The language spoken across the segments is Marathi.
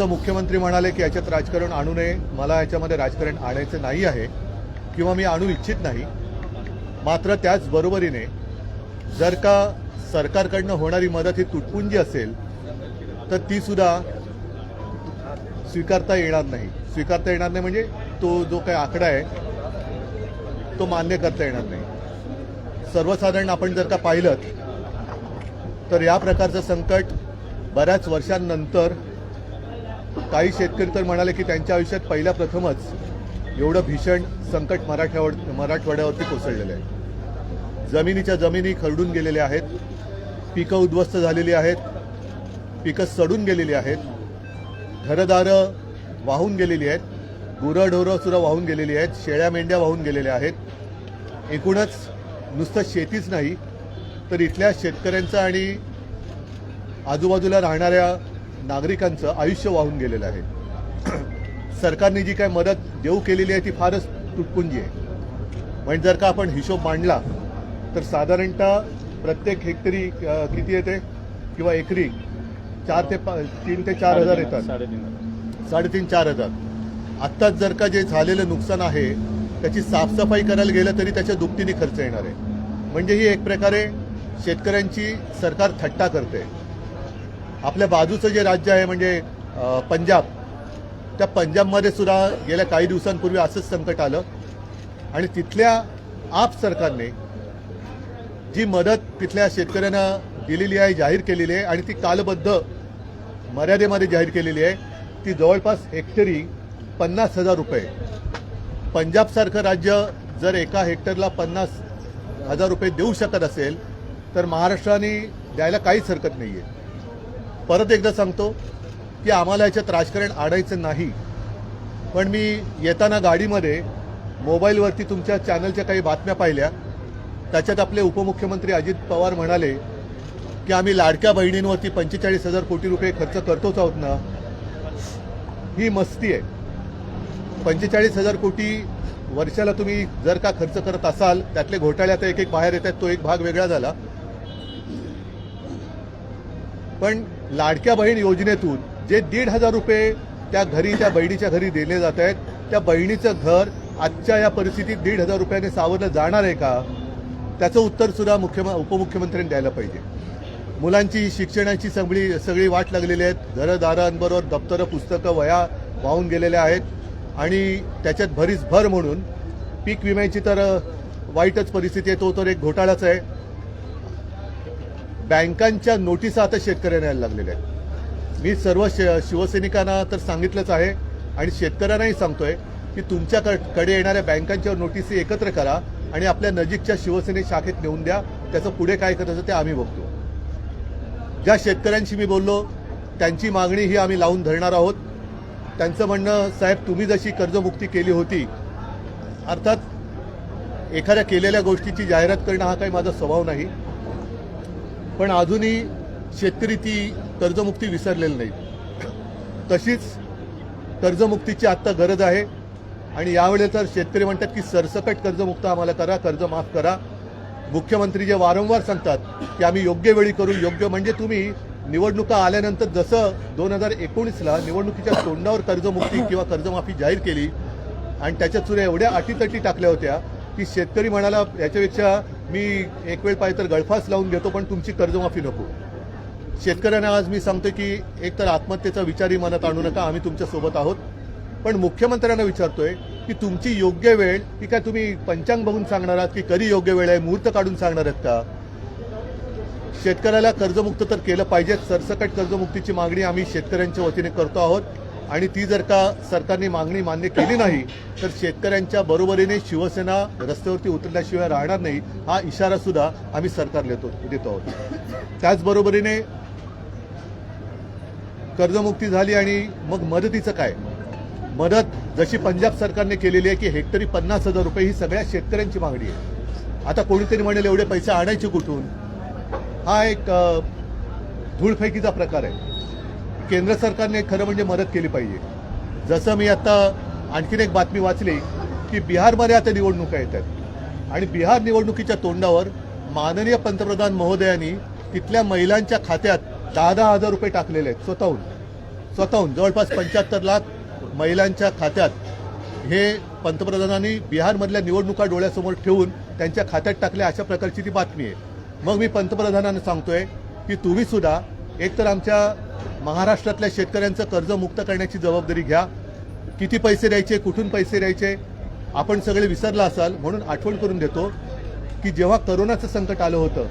तर मुख्यमंत्री म्हणाले की याच्यात राजकारण आणू नये. मला याच्यामध्ये राजकारण आणायचं नाही आहे किंवा मी आणू इच्छित नाही. मात्र त्याच बरोबरीने जर का सरकारकडनं होणारी मदत ही तुटपुंजी असेल तर ती सुद्धा स्वीकारता येणार नाही. स्वीकारता येणार नाही म्हणजे तो जो काही आकडा आहे तो मान्य करता येणार नाही. सर्वसाधारण आपण जर का पाहिलं तर या प्रकारचं संकट बऱ्याच वर्षांनंतर काही शेतकरी तर म्हणाले की त्यांच्या आयुष्यात पहिल्या प्रथमच एवढं भीषण संकट मराठ्यावर मराठवाड्यावरती कोसळलेलं आहे. जमिनीच्या जमिनी खरडून गेलेल्या आहेत. पिकं उद्ध्वस्त झालेली आहेत. पिकं सडून गेलेली आहेत. घरदारं वाहून गेलेली आहेत. गुरंढोरं सुद्धा वाहून गेलेली आहेत. शेळ्या मेंढ्या वाहून गेलेल्या आहेत. एकूणच नुसतं शेतीच नाही तर इथल्या शेतकऱ्यांचं आणि आजूबाजूला राहणाऱ्या नागरिकांचं आयुष्य वाहून गेलेलं आहे. सरकारने जी काय मदत देऊ केलेली आहे ती फारच तुटपुंजी आहे. म्हणजे जर का आपण हिशोब मांडला तर साधारणतः प्रत्येक हेक्टरी किती येते? किंवा एकरी चार ते पा- तीन ते चार हजार येतात. साडेतीन चार हजार. आत्ताच जर का जे झालेलं नुकसान आहे त्याची साफसफाई करायला गेलं तरी त्याच्या दुपटीने खर्च येणार आहे. म्हणजे ही एक प्रकारे शेतकऱ्यांची सरकार थट्टा करते. आपल्या बाजूचं जे राज्य आहे म्हणजे पंजाब त्या पंजाबमध्ये सुद्धा गेल्या काही दिवसांपूर्वी असंच संकट आलं. आणि तिथल्या आप सरकारने जी मदत तिथल्या शेतकऱ्यांना दिलेली आहे जाहीर केलेली आहे आणि ती कालबद्ध मर्यादेमध्ये जाहीर केलेली आहे ती जवळपास हेक्टरी पन्नास हजार रुपये. पंजाबसारखं राज्य जर एका हेक्टरला पन्नास हजार रुपये देऊ शकत असेल तर महाराष्ट्राने द्यायला काहीच हरकत नाही आहे परत एकदा सांगतो की आम्हाला याच्यात राजकारण आणायचं नाही. पण मी येताना गाडीमध्ये मोबाईलवरती तुमच्या चॅनलच्या काही बातम्या पाहिल्या. त्याच्यात आपले उपमुख्यमंत्री अजित पवार म्हणाले की आम्ही लाडक्या बहिणींवरती पंचेचाळीस हजार कोटी रुपये खर्च करतोच आहोत ना. ही मस्ती आहे. पंचेचाळीस हजार कोटी वर्षाला तुम्ही जर का खर्च करत असाल त्यातले घोटाळे आता एक एक बाहेर येतात तो एक भाग वेगळा झाला. पण लाडक्या बहीण योजनेतून जे दीड हजार रुपये त्या घरी त्या बहिणीच्या घरी दिले जात आहेत. त्या बहिणीचं घर आजच्या या परिस्थितीत दीड हजार रुपयाने सावरलं जाणार आहे का? त्याचं उत्तर सुद्धा मुख्यम उपमुख्यमंत्र्यांनी द्यायला पाहिजे. मुलांची शिक्षणाची सगळी सगळी वाट लागलेली आहेत. घरदारांबरोबर दप्तरं पुस्तकं वया वाहून गेलेल्या आहेत. आणि त्याच्यात भरीस भर म्हणून पीक विम्याची तर वाईटच परिस्थिती आहे. तो तर एक घोटाळाच आहे. बँकांच्या नोटिसा आता शेतकऱ्यांना यायला लागलेल्या आहेत. मी सर्व श शिवसैनिकांना तर सांगितलंच आहे आणि शेतकऱ्यांनाही सांगतोय की तुमच्याकडे येणाऱ्या बँकांच्या नोटिसी एकत्र करा आणि आपल्या नजीकच्या शिवसेने शाखेत नेऊन द्या. त्याचं पुढे काय करायचं ते आम्ही बघतो. ज्या शेतकऱ्यांशी मी बोललो त्यांची मागणी ही आम्ही लावून धरणार आहोत. त्यांचं म्हणणं साहेब तुम्ही जशी कर्जमुक्ती केली होती अर्थात एखाद्या केलेल्या गोष्टीची जाहिरात करणं हा काही माझा स्वभाव नाही. पण अजूनही शेतकरी ती कर्जमुक्ती विसरलेली नाही तशीच कर्जमुक्तीची आत्ता गरज आहे. आणि यावेळेस तर शेतकरी म्हणतात की सरसकट कर्जमुक्त आम्हाला करा कर्ज माफ करा. मुख्यमंत्री जे वारंवार सांगतात की आम्ही योग्य वेळी करू योग्य म्हणजे तुम्ही निवडणुका आल्यानंतर जसं दोन हजार एकोणीसला निवडणुकीच्या तोंडावर कर्जमुक्ती किंवा कर्जमाफी जाहीर केली आणि त्याच्या चुऱ्या एवढ्या अटीतटी टाकल्या होत्या की शेतकरी म्हणाला याच्यापेक्षा मी एक वेळ पाहिजे तर गळफास लावून घेतो पण तुमची कर्जमाफी नको. शेतकऱ्यांना आज मी सांगतो की एक तर आत्महत्येचा विचारही मनात आणू नका आम्ही तुमच्यासोबत आहोत. पण मुख्यमंत्र्यांना विचारतोय की तुमची योग्य वेळ की काय तुम्ही पंचांग बघून सांगणार आहात की कधी योग्य वेळ आहे मुहूर्त काढून सांगणार आहेत का? शेतकऱ्याला कर्जमुक्त तर केलं पाहिजे सरसकट कर्जमुक्तीची मागणी आम्ही शेतकऱ्यांच्या वतीने करतो आहोत. आणि ती जर का सरकारने मागणी मान्य केली नाही तर शेतकऱ्यांच्या बरोबरीने शिवसेना रस्त्यावरती उतरल्याशिवाय राहणार नाही हा इशारा सुद्धा आम्ही सरकार देतो देतो आहोत. त्याचबरोबरीने कर्जमुक्ती झाली आणि मग मदतीचं काय? मदत जशी पंजाब सरकारने केलेली आहे की हेक्टरी पन्नास हजार रुपये ही सगळ्या शेतकऱ्यांची मागणी आहे. आता कोणीतरी म्हणेल एवढे पैसे आणायचे कुठून? हा एक धूळफेकीचा प्रकार आहे. केंद्र सरकारने खरं म्हणजे मदत केली पाहिजे. जसं मी आता आणखीन एक बातमी वाचली की बिहारमध्ये आता निवडणुका येत आहेत आणि बिहार निवडणुकीच्या तोंडावर माननीय पंतप्रधान महोदयांनी तिथल्या महिलांच्या खात्यात दहा दहा हजार रुपये टाकलेले आहेत स्वतःहून. स्वतःहून. जवळपास पंच्याहत्तर लाख महिलांच्या खात्यात हे पंतप्रधानांनी बिहारमधल्या निवडणुका डोळ्यासमोर ठेवून त्यांच्या खात्यात टाकल्या अशा प्रकारची ती बातमी आहे. मग मी पंतप्रधानांना सांगतोय की तुम्ही सुद्धा एकतर आमच्या महाराष्ट्रातल्या शेतकऱ्यांचं कर्ज मुक्त करण्याची जबाबदारी घ्या. किती पैसे द्यायचे कुठून पैसे द्यायचे आपण सगळे विसरला असाल म्हणून आठवण करून देतो की जेव्हा करोनाचं संकट आलं होतं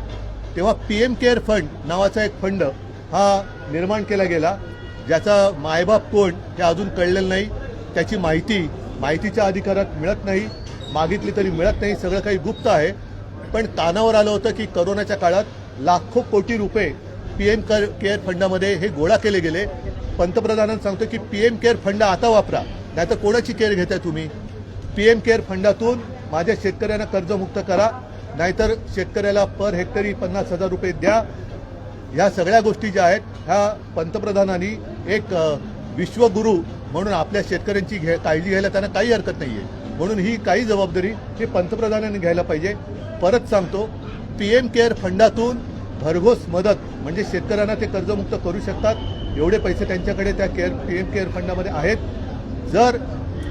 तेव्हा पी एम केअर फंड नावाचा एक फंड हा निर्माण केला गेला ज्याचा मायबाप कोण हे अजून कळलेलं नाही. त्याची माहिती माहितीच्या अधिकारात मिळत नाही. मागितली तरी मिळत नाही सगळं काही गुप्त आहे. पण तानावर आलं होतं की करोनाच्या काळात लाखो कोटी रुपये पी एम केअर फंडामध्ये हे गोळा केले गेले. पंतप्रधानांना सांगतो की पी एम केअर फंड आता वापरा नाहीतर कोणाची केअर घेताय तुम्ही? पी एम केअर फंडातून माझ्या शेतकऱ्यांना कर्जमुक्त करा नाहीतर शेतकऱ्याला पर हेक्टरी पन्नास हजार रुपये द्या. ह्या सगळ्या गोष्टी ज्या आहेत ह्या पंतप्रधानांनी एक विश्वगुरू म्हणून आपल्या शेतकऱ्यांची घे काळजी घ्यायला त्यांना काही हरकत नाही आहे म्हणून ही काही जबाबदारी ही पंतप्रधानांनी घ्यायला पाहिजे. परत सांगतो पी एम केअर फंडातून भरघोस मदत म्हणजे शेतकऱ्यांना ते कर्जमुक्त करू शकतात. एवढे पैसे त्यांच्याकडे त्या केअर पी एम केअर फंडामध्ये आहेत. जर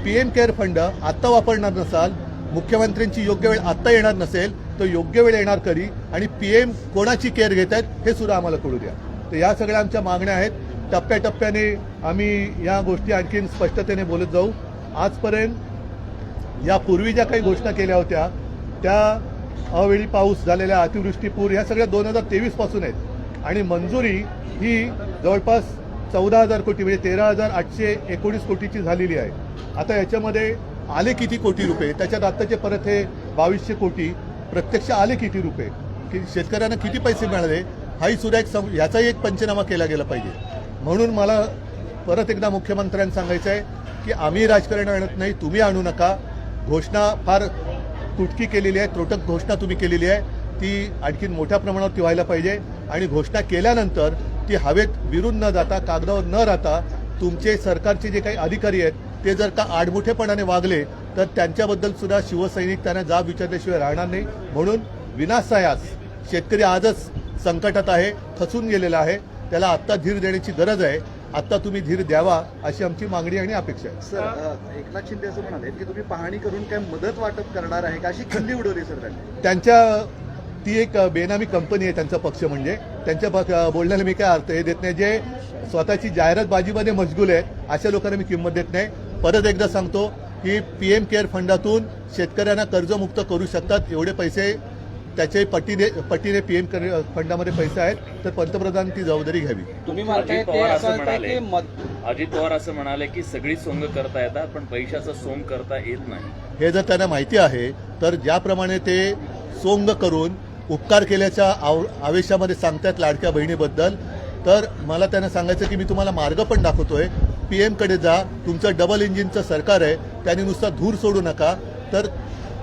पी एम केअर फंड आत्ता वापरणार नसाल मुख्यमंत्र्यांची योग्य वेळ आत्ता येणार नसेल तर योग्य वेळ येणार करी आणि पी एम कोणाची केअर घेत आहेत हे सुद्धा आम्हाला कळू द्या. तर या सगळ्या आमच्या मागण्या आहेत. टप्प्याटप्प्याने आम्ही या गोष्टी आणखीन स्पष्टतेने बोलत जाऊ. आजपर्यंत यापूर्वी ज्या काही घोषणा केल्या होत्या त्या अवेळी पाऊस झालेल्या अतिवृष्टी पूर ह्या सगळ्या दोन हजार तेवीसपासून आहेत. आणि मंजुरी ही जवळपास चौदा हजार कोटी म्हणजे तेरा हजार आठशे एकोणीस कोटीची झालेली आहे. आता याच्यामध्ये आले किती कोटी रुपये? त्याच्यात आत्ताचे परत हे बावीसशे कोटी प्रत्यक्ष आले किती रुपये? की शेतकऱ्यांना किती पैसे मिळाले? हाही सुद्धा एक सम याचाही एक पंचनामा केला गेला पाहिजे. म्हणून मला परत एकदा मुख्यमंत्र्यांना सांगायचं आहे की आम्ही राजकारण आणत नाही तुम्ही आणू नका. घोषणा फार तुटकी केलेली आहे त्रोटक घोषणा तुम्ही केलेली आहे ती आणखीन मोठ्या प्रमाणावरती व्हायला पाहिजे. आणि घोषणा केल्यानंतर ती हवेत विरून न जाता कागदावर न राहता तुमचे सरकारचे जे काही अधिकारी आहेत ते जर का आडमुठेपणाने वागले तर त्यांच्याबद्दल सुद्धा शिवसैनिक त्यांना जाब विचारल्याशिवाय राहणार नाही. म्हणून विनासायास शेतकरी आजच संकटात आहे खचून गेलेला आहे. त्याला आत्ता धीर देण्याची गरज आहे. आत्ता तुम्ही धीर द्यावा अशी आमची मागणी आणि अपेक्षा आहे. सर एकनाथ शिंदे असं म्हणाले की तुम्ही पाहणी करून काय मदत वाटप करणार आहे का? अशी खिल्ली उडवली सर त्यांनी. त्यांच्या ती एक बेनामी कंपनी आहे त्यांचा पक्ष म्हणजे. त्यांच्या बोलण्याला मी काय अर्थ हे देत नाही. जे स्वतःची जाहिरातबाजीमध्ये मशगूल आहेत अशा लोकांना मी किंमत देत नाही. परत एकदा सांगतो की पी एम केअर फंडातून शेतकऱ्यांना कर्जमुक्त करू शकतात. एवढे पैसे त्याचे पटीने पटीने पी एम फंडामध्ये पैसे आहेत तर पंतप्रधान ती जबाबदारी घ्यावी. तुम्ही अजित पवार असं म्हणाले. अजित पवार असं म्हणाले की सगळी सोंग करता येतात पण पैशाचं सोंग करता येत नाही. हे जर त्यांना माहिती आहे तर ज्याप्रमाणे ते सोंग करून उपकार केल्याच्या आव आवेशामध्ये सांगतात लाडक्या बहिणीबद्दल तर मला त्यांना सांगायचं की मी तुम्हाला मार्ग पण दाखवतोय. पी एमकडे जा तुमचं डबल इंजिनचं सरकार आहे त्यांनी नुसता धूर सोडू नका. तर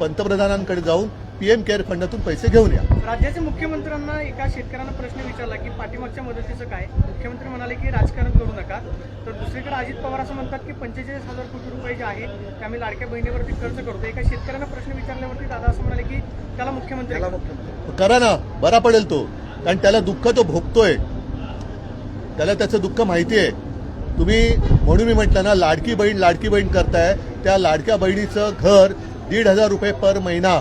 पंतप्रधानांकडे जाऊन पी एम केअर फंडातून पैसे घेऊन या. राज्याच्या मुख्यमंत्र्यांना एका शेतकऱ्यांना प्रश्न विचारला की पाठीमागच्या मदतीचं काय? मुख्यमंत्री म्हणाले की राजकारण करू नका. तर दुसरीकडे अजित पवार असं म्हणतात की पंचेचाळीस हजार कोटी रुपये जे आहे ते आम्ही लाडक्या बहिणीवरती खर्च करतो. एका शेतकऱ्यांना प्रश्न विचारल्यावरती दादा असं म्हणाले की त्याला. मुख्यमंत्री. करा ना बरा पडेल तो. कारण त्याला दुःख तो भोगतोय. त्याला त्याचं दुःख माहिती आहे. तुम्ही म्हणून मी म्हटलं ना लाडकी बहीण लाडकी बहीण करताय. त्या लाडक्या बहिणीचं घर दीड हजार रुपये पर महिना.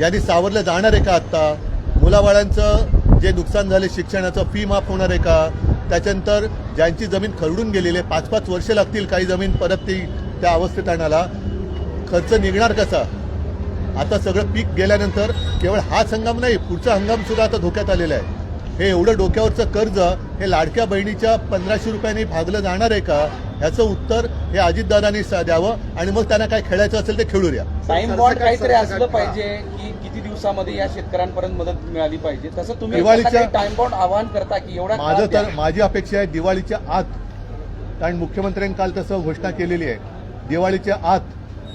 यांनी सावरलं जाणार आहे का आत्ता? मुलाबाळांचं जे नुकसान झाले शिक्षणाचं फी माफ होणार आहे का? त्याच्यानंतर ज्यांची जमीन खरडून गेलेली आहे पाच पाच वर्ष लागतील काही जमीन परत ती त्या अवस्थेत आणायला. खर्च निघणार कसा? आता सगळं पीक गेल्यानंतर केवळ हाच हंगाम नाही पुढचा हंगाम सुद्धा आता धोक्यात आलेला आहे. हे एवढं डोक्यावरचं कर्ज हे लाडक्या बहिणीच्या पंधराशे रुपयांनी भागलं जाणार आहे का? ह्याचं उत्तर हे अजितदादांनी सा- द्यावं आणि मग त्यांना काय खेळायचं असेल ते खेळू द्या. किती दिवसामध्ये या शेतकऱ्यांपर्यंत मदत मिळाली पाहिजे तसं तुम्ही दिवाळीच्या- टाइम बॉन्ड आवाहन करता की एवढा माझं. तर माझी अपेक्षा आहे दिवाळीच्या आत कारण मुख्यमंत्र्यांनी काल तसं घोषणा केलेली आहे दिवाळीच्या आत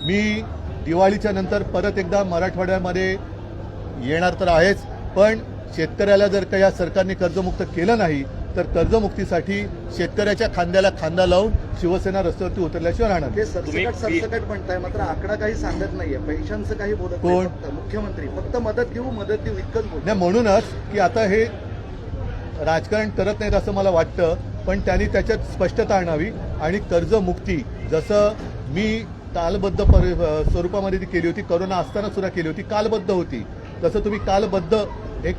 मी दिवाळीच्या नंतर परत एकदा मराठवाड्यामध्ये येणार तर आहेच पण शेतकऱ्याला जर का या सरकारने कर्जमुक्त केलं नाही तर कर्जमुक्तीसाठी शेतकऱ्याच्या खांद्याला खांदा लावून शिवसेना रस्त्यावरती उतरल्याशिवाय राहणार ते नाही. सरसकट सरसकट म्हणताय मात्र आकडा काही सांगत नाहीये पैशांचं काही बोलत कोण? मुख्यमंत्री फक्त मदत घेऊ मदत देऊ इतकंच नाही म्हणूनच की आता हे राजकारण करत नाहीत असं मला वाटतं पण त्यांनी त्याच्यात स्पष्टता आणावी आणि कर्जमुक्ती जसं मी कालबद्ध परि स्वरूपामध्ये ती केली होती करोना असताना सुद्धा केली होती कालबद्ध होती तसं तुम्ही कालबद्ध एक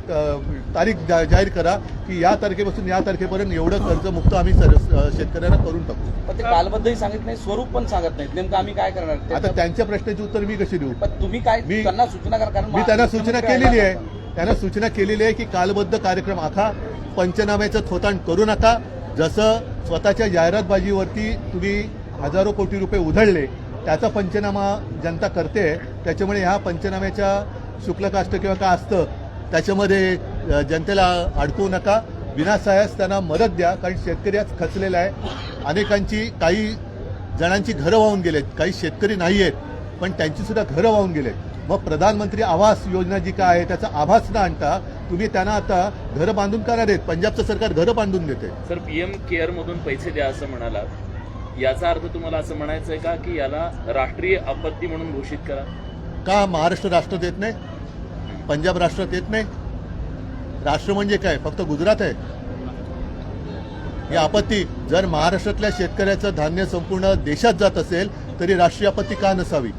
तारीख जा- जाहीर करा की या तारखेपासून या तारखेपर्यंत एवढं कर्जमुक्त आम्ही शेतकऱ्यांना करून टाकू. पण ते कालबद्धही सांगित नाही स्वरूप पण सांगत नाहीत. नेमकं आम्ही काय करणार? आता त्याचं- त्यांच्या प्रश्नाची उत्तर मी कशी देऊ? तुम्ही काय मी- त्यांना सूचना करा कारण मी त्यांना सूचना केलेली आहे. त्यांना सूचना केलेली आहे की कालबद्ध कार्यक्रम आखा पंचनाम्याचं थोतांड करू नका. जसं स्वतःच्या जाहिरातबाजीवरती तुम्ही हजारो कोटी रुपये उधळले त्याचा पंचनामा जनता करते. त्याच्यामुळे ह्या पंचनाम्याच्या शुक्लकाष्ट किंवा काय असतं त्याच्यामध्ये जनतेला अडकवू नका. विनासायास त्यांना मदत द्या कारण शेतकरी आज खचलेला आहे. अनेकांची काही जणांची घरं वाहून गेलेत काही शेतकरी नाही आहेत पण त्यांची सुद्धा घरं वाहून गेलेत. मग प्रधानमंत्री आवास योजना जी काय आहे त्याचा आभास न आणता तुम्ही त्यांना आता घरं बांधून का देत? पंजाबचं सरकार घरं बांधून देते. सर पीएम केअर मधून पैसे द्या असं म्हणालात. याचा अर्थ तुम्हाला असं म्हणायचं आहे का की याला राष्ट्रीय आपत्ती म्हणून घोषित करा? का महाराष्ट्र राष्ट्र देत नाही? पंजाब राष्ट्रात येत नाही. राष्ट्र म्हणजे काय? फक्त गुजरात आहे. ही आपत्ती जर महाराष्ट्रातल्या शेतकऱ्याचं धान्य संपूर्ण देशात जात असेल तरी राष्ट्रीय आपत्ती का नसावी?